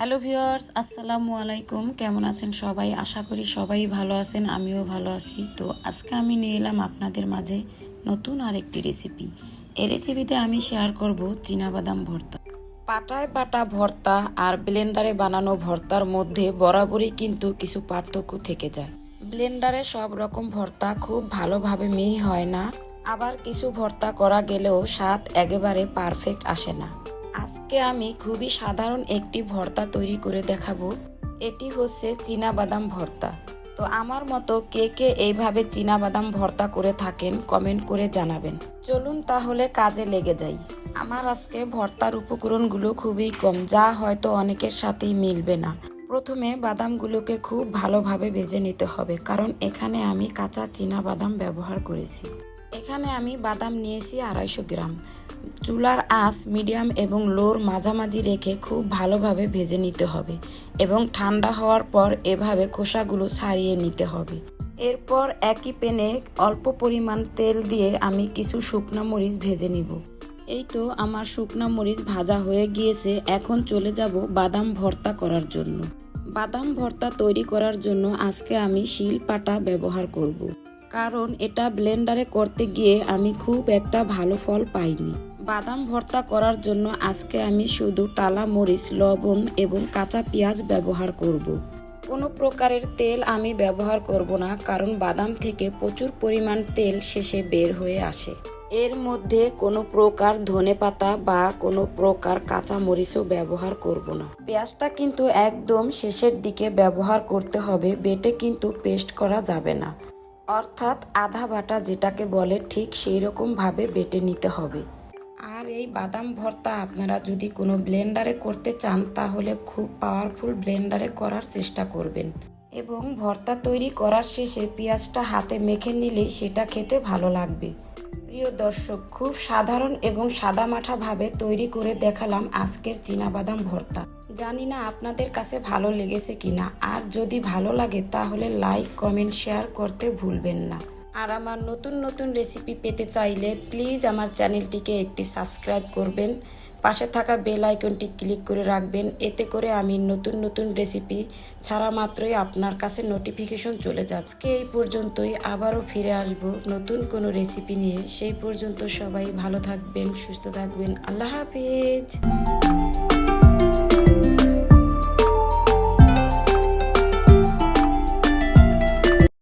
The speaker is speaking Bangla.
হ্যালো ভিউয়ার্স, আসসালামু আলাইকুম। কেমন আছেন সবাই? আশা করি সবাই ভালো আছেন, আমিও ভালো আছি। তো আজকে আমি নিয়ে এলাম আপনাদের মাঝে নতুন আরেকটি রেসিপি এই রেসিপিতে আমি শেয়ার করব বাদাম ভর্তা। পাটায় পাটা ভর্তা আর ব্লেন্ডারে বানানো ভর্তার মধ্যে বরাবরই কিন্তু কিছু পার্থক্য থেকে যায়। ব্লেন্ডারে সব রকম ভর্তা খুব ভালোভাবে মিহি হয় না। আবার কিছু ভর্তা করা গেলেও স্বাদ একেবারে পারফেক্ট আসে না। আজকে আমি খুবই সাধারণ একটি ভর্তা তৈরি করে দেখাবো। এটি হচ্ছে বাদাম ভর্তা। তো আমার মতো কে কে এইভাবে বাদাম ভর্তা করে থাকেন, কমেন্ট করে জানাবেন। চলুন তাহলে কাজে লেগে যাই। আমার আজকে ভর্তার উপকরণগুলো খুবই কম, যা হয়তো অনেকের সাথেই মিলবে না। প্রথমে বাদামগুলোকে খুব ভালোভাবে ভেজে নিতে হবে, কারণ এখানে আমি কাঁচা বাদাম ব্যবহার করেছি। এখানে আমি বাদাম নিয়েছি আড়াইশো গ্রাম। চুলার আঁচ মিডিয়াম এবং লোর মাঝামাঝি রেখে খুব ভালোভাবে ভেজে নিতে হবে এবং ঠান্ডা হওয়ার পর এভাবে খোসাগুলো ছাড়িয়ে নিতে হবে। এরপর একই প্যানে অল্প পরিমাণ তেল দিয়ে আমি কিছু শুকনা মরিচ ভেজে নিব। এই তো আমার শুকনা মরিচ ভাজা হয়ে গিয়েছে, এখন চলে যাব বাদাম ভর্তা করার জন্য। বাদাম ভর্তা তৈরি করার জন্য আজকে আমি শিল পাটা ব্যবহার করব। কারণ এটা ব্লেন্ডারে করতে গিয়ে আমি খুব একটা ভালো ফল পাইনি। বাদাম ভর্তা করার জন্য আজকে আমি শুধু টালা, মরিচ, লবণ এবং কাঁচা পেঁয়াজ ব্যবহার করব। কোনো প্রকারের তেল আমি ব্যবহার করব না, কারণ বাদাম থেকে প্রচুর পরিমাণ তেল শেষে বের হয়ে আসে। এর মধ্যে কোনো প্রকার ধনে পাতা বা কোনো প্রকার কাঁচা মরিচও ব্যবহার করব না। পেঁয়াজটা কিন্তু একদম শেষের দিকে ব্যবহার করতে হবে, বেটে কিন্তু পেস্ট করা যাবে না। অর্থাৎ আধা বাটা যেটাকে বলে ঠিক সেই রকমভাবে বেটে নিতে হবে। আর এই বাদাম ভর্তা আপনারা যদি কোনো ব্লেন্ডারে করতে চান, তাহলে খুব পাওয়ারফুল ব্লেন্ডারে করার চেষ্টা করবেন। এবং ভর্তা তৈরি করার শেষে পেঁয়াজটা হাতে মেখে নিলেই সেটা খেতে ভালো লাগবে। প্রিয় দর্শক, খুব সাধারণ এবং সাদামাঠাভাবে তৈরি করে দেখালাম আজকের বাদাম ভর্তা। জানি না আপনাদের কাছে ভালো লেগেছে কিনা, আর যদি ভালো লাগে তাহলে লাইক কমেন্ট শেয়ার করতে ভুলবেন না। আর আমার নতুন নতুন রেসিপি পেতে চাইলে প্লিজ আমার চ্যানেলটিকে একটি সাবস্ক্রাইব করবেন। পাশে থাকা বেল আইকনটি ক্লিক করে রাখবেন। এতে করে আমি নতুন নতুন রেসিপি ছাড়া মাত্রই আপনার কাছে নোটিফিকেশন চলে যাচ্ছে এই পর্যন্তই, আবারও ফিরে আসব নতুন কোনো রেসিপি নিয়ে। সেই পর্যন্ত সবাই ভালো থাকবেন, সুস্থ থাকবেন। আল্লাহ হাফিজ।